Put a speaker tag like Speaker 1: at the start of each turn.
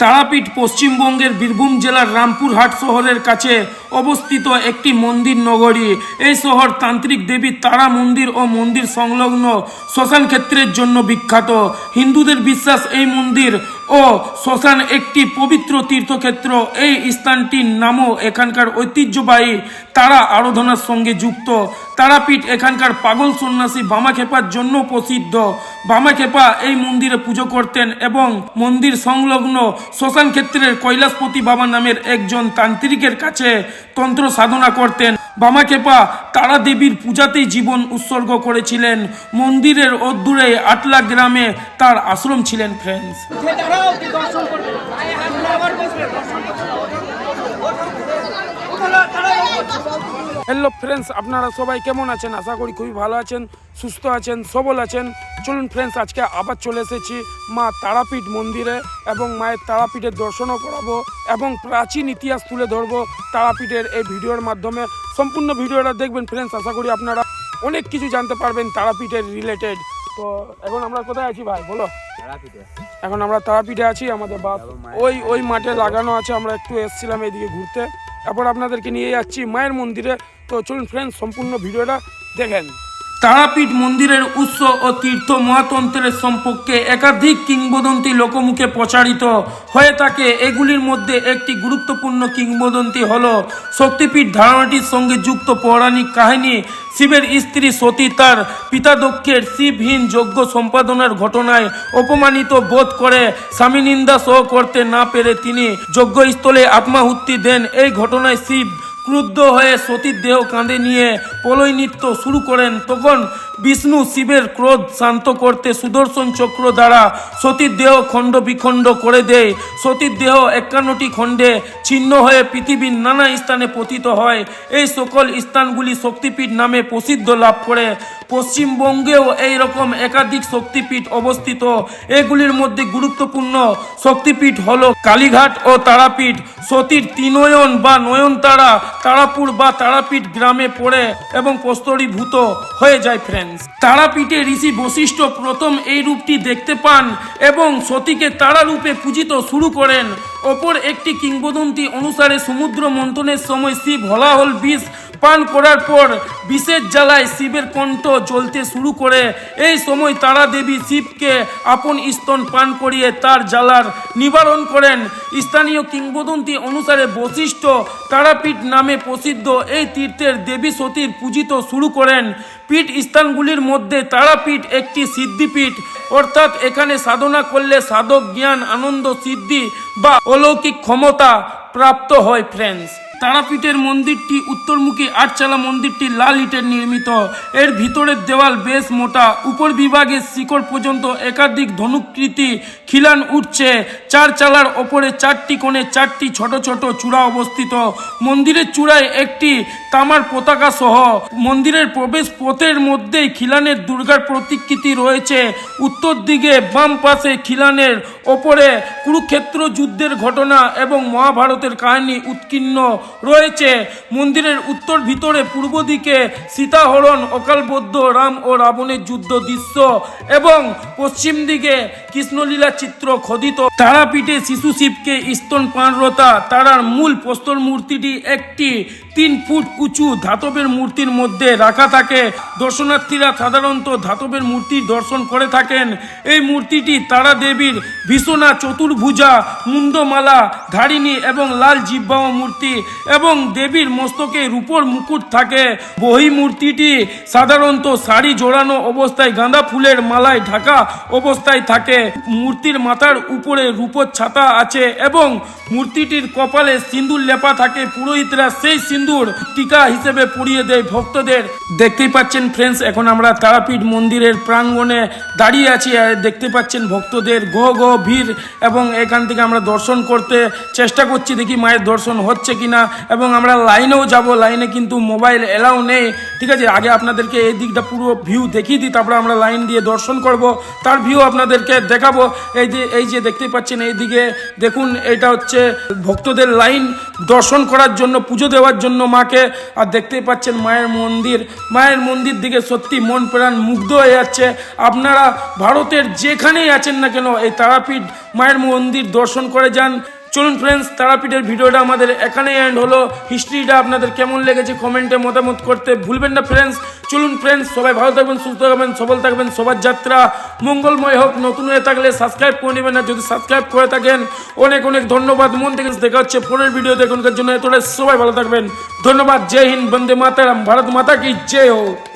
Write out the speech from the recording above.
Speaker 1: তারাপীঠ পশ্চিমবঙ্গের বীরভূম জেলার রামপুরহাট শহরের কাছে অবস্থিত একটি মন্দির নগরী। এই শহর তান্ত্রিক দেবী তারা মন্দির ও মন্দির সংলগ্ন শ্মশান ক্ষেত্রের জন্য বিখ্যাত। হিন্দুদের বিশ্বাস এই মন্দির ও শ্মশান একটি পবিত্র তীর্থক্ষেত্র। এই স্থানটির নামও এখানকার ঐতিহ্যবাহী তারা আরাধনার সঙ্গে যুক্ত। তারাপীঠ এখানকার পাগল সন্ন্যাসী বামাখেপার জন্য প্রসিদ্ধ। বামাখেপা এই মন্দিরে পুজো করতেন এবং মন্দির সংলগ্ন শ্মশান ক্ষেত্রের কৈলাসপতি বাবা নামের একজন তান্ত্রিকের কাছে তন্ত্র সাধনা করতেন। বামাখেপা তারা দেবীর পূজাতেই জীবন উৎসর্গ করেছিলেন মন্দিরের অদূরে আটলা গ্রামে তার আশ্রম ছিলেন ফ্রেন্ডস হ্যালো ফ্রেন্ডস আপনারা সবাই কেমন আছেন? আশা করি খুবই ভালো আছেন সুস্থ আছেন সবল আছেন। চলুন ফ্রেন্ডস আজকে আবার চলে এসেছি মা তারাপীঠ মন্দিরে এবং মায়ের তারাপীঠের দর্শনও করাবো এবং প্রাচীন ইতিহাস তুলে ধরবো তারাপীঠের এই ভিডিওর মাধ্যমে। সম্পূর্ণ ভিডিওটা দেখবেন ফ্রেন্ডস আশা করি আপনারা অনেক কিছু জানতে পারবেন তারাপীঠের রিলেটেড তো এখন আমরা কোথায় আছি ভাই? বলো। এখন আমরা তারাপীঠে আছি আমাদের বাস। ওই ওই মাঠে লাগানো আছে আমরা একটু এসেছিলাম এইদিকে ঘুরতে। তারপর আপনাদেরকে নিয়ে যাচ্ছি মায়ের মন্দিরে। তো চলুন ফ্রেন্ড সম্পূর্ণ ভিডিওটা দেখেন। তারাপীঠ মন্দিরের উৎস ও তীর্থ মহাতন্ত্রের সম্পর্কে একাধিক কিংবদন্তি লোকমুখে প্রচারিত হয়ে থাকে। এগুলির মধ্যে একটি গুরুত্বপূর্ণ কিংবদন্তি হল শক্তিপীঠ ধারণাটির সঙ্গে যুক্ত পৌরাণিক কাহিনী। শিবের স্ত্রী সতী তার পিতাদক্ষের শিবহীন যজ্ঞ সম্পাদনার ঘটনায় অপমানিত বোধ করে। স্বামী নিন্দা সহ করতে না পেরে তিনি যজ্ঞস্থলে আত্মাহুতি দেন। এই ঘটনায় শিব ক্রুদ্ধ হয়ে সতীর দেহ কাঁধে নিয়ে পলয় নৃত্য শুরু করেন। তখন বিষ্ণু শিবের ক্রোধ শান্ত করতে সুদর্শন চক্র দ্বারা সতীর দেহ খণ্ড বিখণ্ড করে দেয়। সতীর দেহ একান্নটি খণ্ডে ছিন্ন হয়ে পৃথিবীর নানা স্থানে পতিত হয়। এই সকল স্থানগুলি শক্তিপীঠ নামে প্রসিদ্ধ লাভ করে। পশ্চিমবঙ্গেও এই রকম একাধিক শক্তিপীঠ অবস্থিত। এগুলির মধ্যে গুরুত্বপূর্ণ শক্তিপীঠ হল কালীঘাট ও তারাপীঠ। সতীর তিনয়ন বা নয়নতারা তারাপুর বা তারাপীঠ গ্রামে পড়ে এবং প্রস্তরীভূত হয়ে যায় ফ্রেন্ডস তারাপীঠে ঋষি বশিষ্ঠ প্রথম এই রূপটি দেখতে পান এবং সতীকে তারা রূপে পূজিত শুরু করেন। অপর একটি কিংবদন্তি অনুসারে সমুদ্র মন্থনের সময় শিব হলাহল বিষ পান করার পর বিশেষ জ্বালায় শিবের কণ্ঠ জ্বলতে শুরু করে। এই সময় তারা দেবী শিবকে আপন স্তন পান করিয়ে তার জ্বালার নিবারণ করেন। স্থানীয় কিংবদন্তি অনুসারে বশিষ্ঠ তারাপীঠ নামে প্রসিদ্ধ এই তীর্থের দেবী সতীর পূজিত শুরু করেন। পীঠ স্থানগুলির মধ্যে তারাপীঠ একটি সিদ্ধিপীঠ, অর্থাৎ এখানে সাধনা করলে সাধক জ্ঞান, আনন্দ, সিদ্ধি বা অলৌকিক ক্ষমতা প্রাপ্ত হয় ফ্রেন্ডস তারাপীঠের মন্দিরটি উত্তরমুখী আটচালা মন্দিরটি লাল ইটের নির্মিত। এর ভিতরের দেওয়াল বেশ মোটা। উপর বিভাগের শিকড় পর্যন্ত একাধিক ধনুকৃতি খিলান উঠছে। চার চালার ওপরে চারটি কোণে চারটি ছোট ছোট চূড়া অবস্থিত। মন্দিরের চূড়ায় একটি তামার পতাকা সহ মন্দিরের প্রবেশ পথের মধ্যেই খিলানের দুর্গার প্রতিকৃতি রয়েছে। উত্তর দিকে বাম পাশে খিলানের ওপরে কুরুক্ষেত্র যুদ্ধের ঘটনা এবং মহাভারতের কাহিনী উৎকীর্ণ। রয়েছে। মন্দিরের উত্তর ভিতরে পূর্ব দিকে সীতাহরণ, অকালবদ্ধ রাম ও রাবণের যুদ্ধ দৃশ্য এবং পশ্চিম দিকে কৃষ্ণলীলা চিত্র খোদিত। তারাপীঠে শিশু শিবকে স্তন পানরতা, তারার মূল প্রস্তর মূর্তিটি একটি তিন ফুট উঁচু ধাতবের মূর্তির মধ্যে রাখা থাকে। দর্শনার্থীরা সাধারণত ধাতবের মূর্তি দর্শন করে থাকেন। এই মূর্তিটি তারা দেবীর ভীষণা চতুর্ভুজা মুন্ডমালা ধারিণী এবং লাল জিব্বাহ মূর্তি এবং দেবীর মস্তকে রূপর মুকুট থাকে। বহি মূর্তিটি সাধারণত শাড়ি জোড়ানো অবস্থায়, গাঁদা ফুলের মালায় ঢাকা অবস্থায় থাকে। মূর্তির মাথার উপরে রূপর ছাতা আছে এবং মূর্তিটির কপালে সিন্দুর লেপা থাকে। পুরোহিতরা সেই সিন্দুর টিকা হিসেবে পরিয়ে দেয় ভক্তদের। দেখতেই পাচ্ছেন ফ্রেন্ডস এখন আমরা তারাপীঠ মন্দিরের প্রাঙ্গণে দাঁড়িয়ে আছি আর দেখতে পাচ্ছেন ভক্তদের গহ গহ ভিড় এবং এখান থেকে আমরা দর্শন করতে চেষ্টা করছি, দেখি মায়ের দর্শন হচ্ছে কি না এবং আমরা লাইনেও যাব, লাইনে কিন্তু মোবাইল এলাও নেই। ঠিক আছে, আগে আপনাদেরকে এই দিকটা পুরো ভিউ দেখিয়ে দিই, তারপরে আমরা লাইন দিয়ে দর্শন করব, তার ভিউ আপনাদেরকে দেখাবো। এই যে এই যে দেখতেই পাচ্ছেন এইদিকে দেখুন, এটা হচ্ছে ভক্তদের লাইন দর্শন করার জন্য, পুজো দেওয়ার জন্য মাকে। আর দেখতেই পাচ্ছেন মায়ের মন্দির। মায়ের মন্দির দিকে সত্যি মন প্রাণ মুগ্ধ হয়ে যাচ্ছে। আপনারা ভারতের যেখানেই আছেন না কেন, এই তারাপীঠ মায়ের মন্দির দর্শন করে যান। চলুন ফ্রেন্ডস তারাপীঠের ভিডিওটা আমাদের এখানেই এন্ড হলো। হিস্ট্রিটা আপনাদের কেমন লেগেছে কমেন্টে মতামত করতে ভুলবেন না ফ্রেন্ডস চলুন ফ্রেন্ডস সবাই ভালো থাকবেন, সুস্থ থাকবেন, সবল থাকবেন সবার যাত্রা মঙ্গলময় হোক, নতুন হয়ে থাকলে সাবস্ক্রাইব করে নেবেন না যদি সাবস্ক্রাইব করে থাকেন, অনেক অনেক ধন্যবাদ। মন থেকে দেখা হচ্ছে পরের ভিডিও দেখুনকার জন্য এতটাই, সবাই ভালো থাকবেন। ধন্যবাদ। জয় হিন্দ, বন্দে মাতারাম। ভারত মাতা কি জয় হোক।